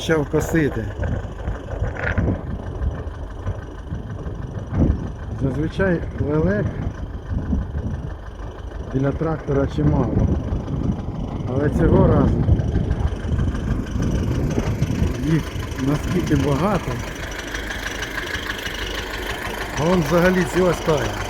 почав косити. Зазвичай лелек біля трактора чимало. Але цього разу їх наскільки багато. А вон взагалі ціла стая.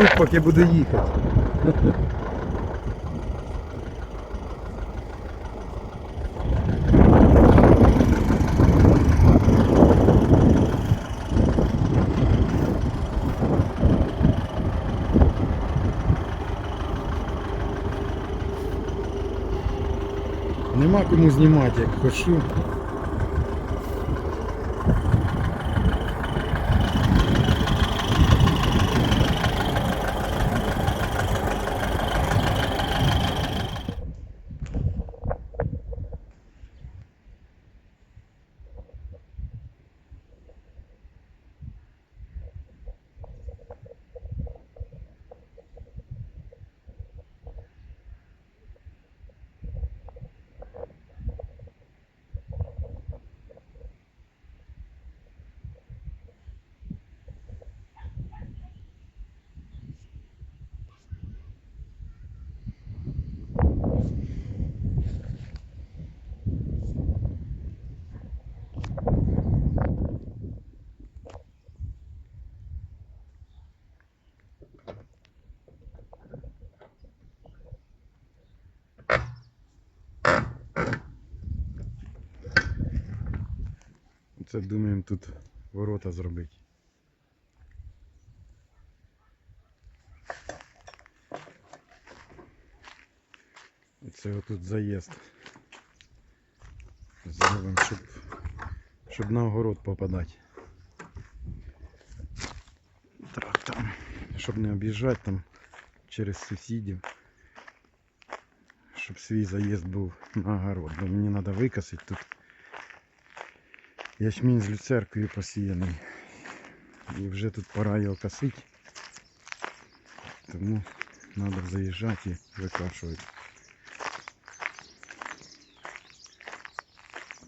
Ждуть, поки буду їхати. Нема кому знімати, як хочу. Це думаємо тут ворота зробити. Це отут заїзд. Зробимо, щоб, щоб на огород попадати. Трактором. Щоб не об'їжджати там через сусідів. Щоб свій заїзд був на огород. Бо мені треба викосити тут. Ячмінь з люцеркою посіяний. І вже тут пора його косити. Тому треба заїжджати і викашувати.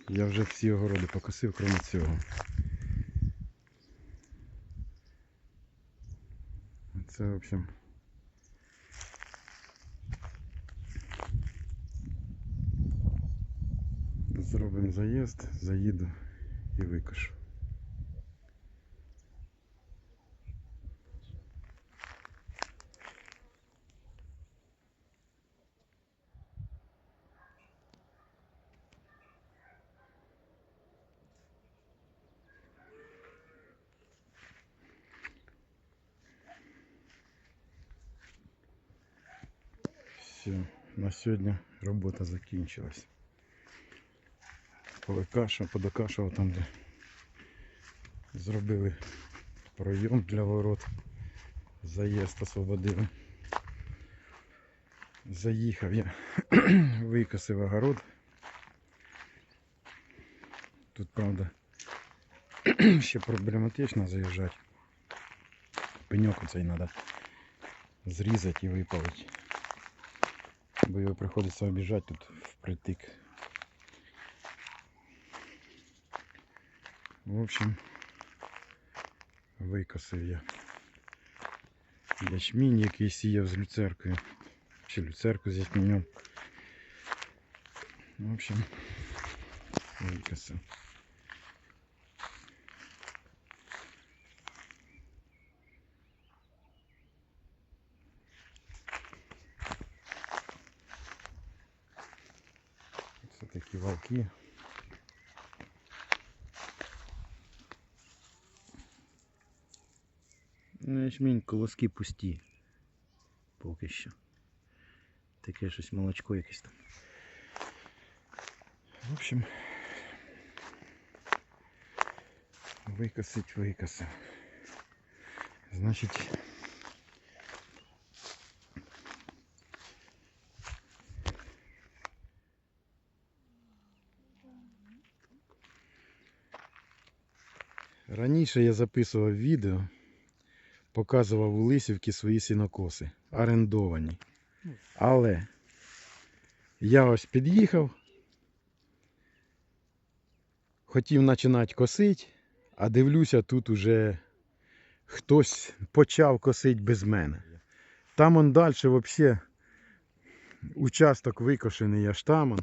Я вже всі огороди покосив, крім цього. Це, в общем, зробимо заїзд, заїду і викашу. Все, на сьогодні робота закінчилась. Повикашав, подокашав там, де зробили пройом для ворот. Заїзд освободили. Заїхав я, викосив огород. Тут, правда, ще проблематично заїжджати. Пеньок оцей треба зрізати і випалити. Бо його приходиться обіжати тут впритик. В общем, викосив я ячмінь, який сіяв з люцеркою. Чи люцерку з ячменем. В общем, викосив. Це такі валки. ячмінь колоски пусті. Поки що. Таке щось молочко якесь там. В общем, викосить, викосив. Значить, раніше я записував відео, Показував у Лисівки свої сінокоси, орендовані. Але я ось під'їхав, хотів починати косити, а дивлюся, тут уже хтось почав косити без мене. Там он далі взагалі участок викошений аж там.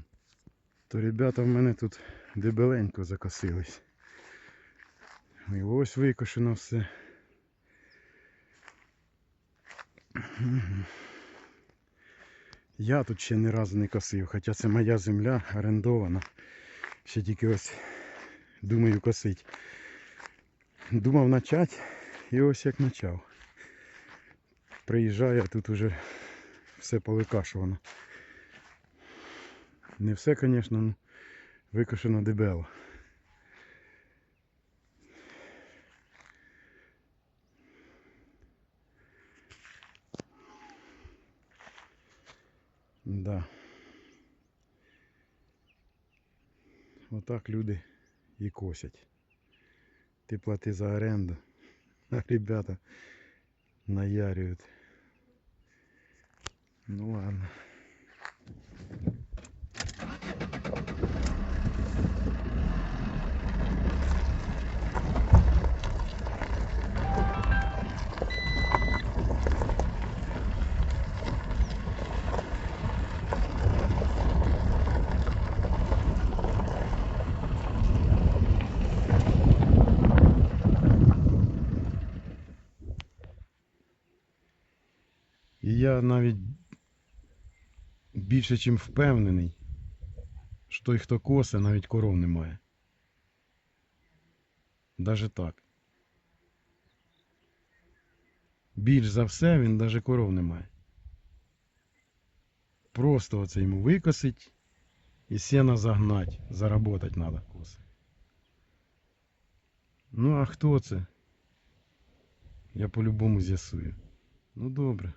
То ребята в мене тут дебеленько закосились. І ось викошено все. Я тут ще ні разу не косив, хоча це моя земля орендована. Ще тільки ось думаю косить. Думав почати і ось як почав. Приїжджаю, а тут уже все повикашувано. Не все, звісно, викошено дебело. Да. Отак люди і косять. Ти плати за оренду, а ребята наярюють. Ну ладно. Я навіть більше чим впевнений, що той, хто косе, навіть коров немає. Даже так. Більш за все він навіть коров не має. Просто оце йому викосить і сено загнать, заработать треба коси. Ну а хто це? Я по-любому з'ясую. Ну добре.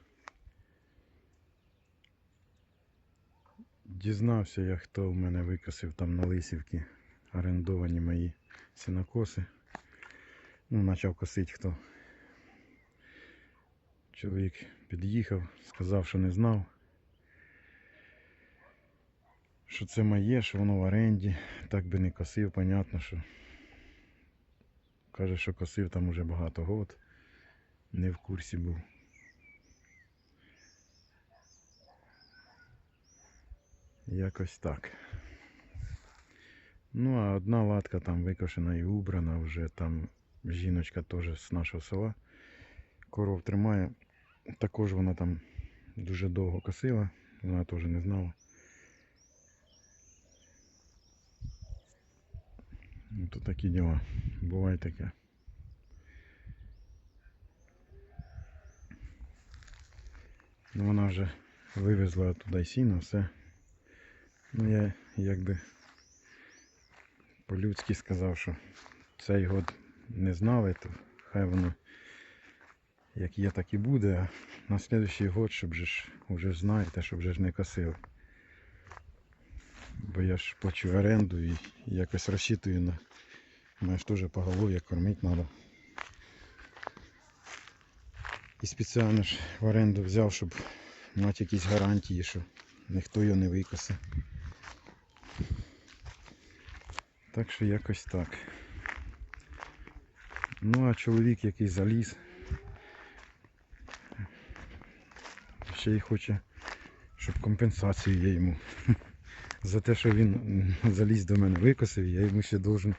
Дізнався я, хто в мене викосив там на Лисівці орендовані мої сінокоси. Ну, почав косити хто. Чоловік під'їхав, сказав, що не знав. Що це моє, що воно в оренді. Так би не косив, понятно, що. Каже, що косив там уже багато год. Не в курсі був. Якось так. Ну, а одна латка там викошена і убрана вже там жіночка теж з нашого села. Коров тримає. Також вона там дуже довго косила, вона теж не знала. Ну, то такі діла. Буває таке. Ну, вона вже вивезла туди сіно, все. Ну, я якби по-людськи сказав, що цей год не знали, то хай воно як є, так і буде. А на наступний год, щоб же ж вже знаєте, щоб вже ж не косили. Бо я ж плачу оренду і якось розчитую на мене ж теж поголов'я кормити треба. І спеціально ж в оренду взяв, щоб мати якісь гарантії, що ніхто його не викосе. Так що якось так. Ну а чоловік який заліз. Ще й хоче, щоб компенсацію я йому. За те, що він заліз до мене викосив, я йому ще должен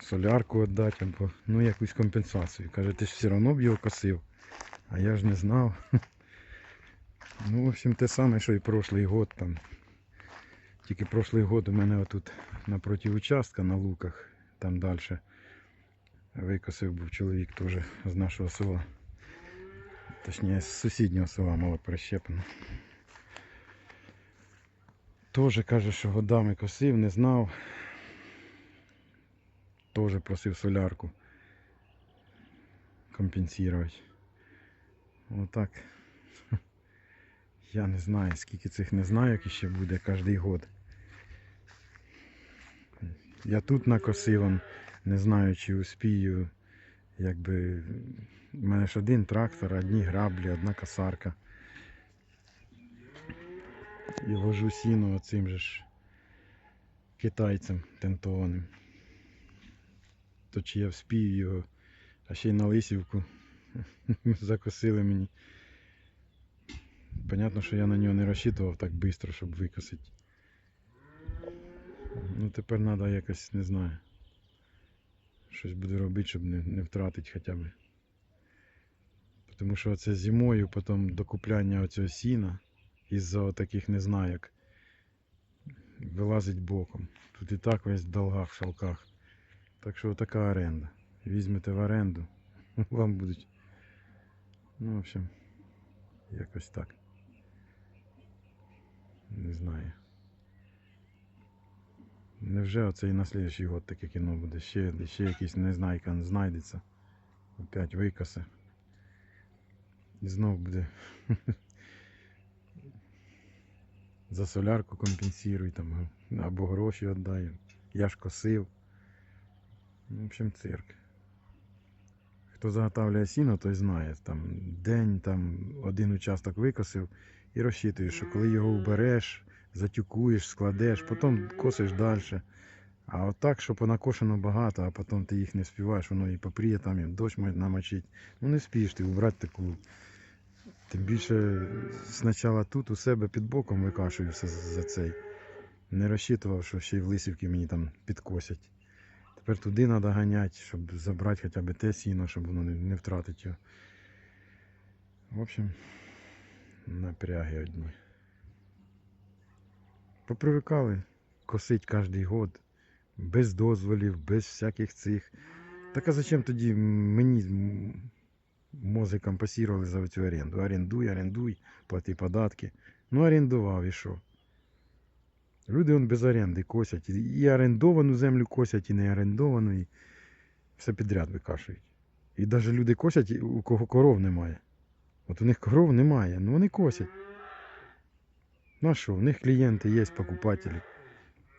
солярку віддати або ну якусь компенсацію. Каже, ти ж все одно б його косив, а я ж не знав. Ну, в общем, те саме, що і прошлий год там. Тільки прошлий год у мене отут напроти участка на луках, там далі викосив був чоловік теж з нашого села. Точніше, з сусіднього села мало прищеплено. Теж каже, що годами косив, не знав. Теж просив солярку компенсувати. Отак. Я не знаю, скільки цих не знаю, як ще буде кожний год. Я тут накосив, не знаю, чи успію. Якби у мене ж один трактор, одні граблі, одна косарка. І вожу сіно оцим же ж китайцем тентованим. То чи я вспію його, а ще й на лисівку закосили мені. Понятно, що я на нього не розчитував так швидко, щоб викосити. Ну тепер треба якось, не знаю. Щось буду робити, щоб не, не втратити хоча б. Тому що це зимою, потім докупляння оцього сіна із-за таких незнайок вилазить боком. Тут і так весь в долгах, в шалках. Так що така оренда. Візьмете в оренду, вам будуть. Ну, в общем, якось так. Не знаю. Невже оце і на слідчий год таке кіно буде? Ще, ще якийсь незнайка знайдеться. Опять викоси. І знов буде. За солярку компенсируй там, або гроші віддай. Я ж косив. Ну, В общем, цирк. Хто заготавлює сіно, той знає. Там день там один участок викосив і розчитуєш, що коли його убереш, затюкуєш, складеш, потім косиш далі. А от так, що понакошено багато, а потім ти їх не співаєш, воно і попріє, там і дощ намочить. Ну не спієш ти убрати таку. Тим більше спочатку тут у себе під боком викашую за цей. Не розчитував, що ще й в лисівки мені там підкосять. Тепер туди треба ганяти, щоб забрати хоча б те сіно, щоб воно не, втратити його. В общем, напряги одні. Попривикали косить кожен год, без дозволів, без всяких цих. Так а зачем тоді мені мозиком пасірували за цю оренду? Орендуй, орендуй, плати податки. Ну, орендував і що? Люди он без оренди косять. І- орендовану землю косять, і не орендовану, і все підряд викашують. І навіть люди косять, у кого коров немає. От у них коров немає, ну вони косять. Ну що, у них клієнти є, покупателі.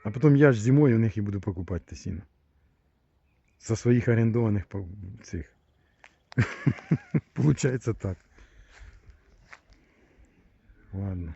А потім я ж зимою у них і буду покупати те сіно. За своїх орендованих цих. Получається так. Ладно.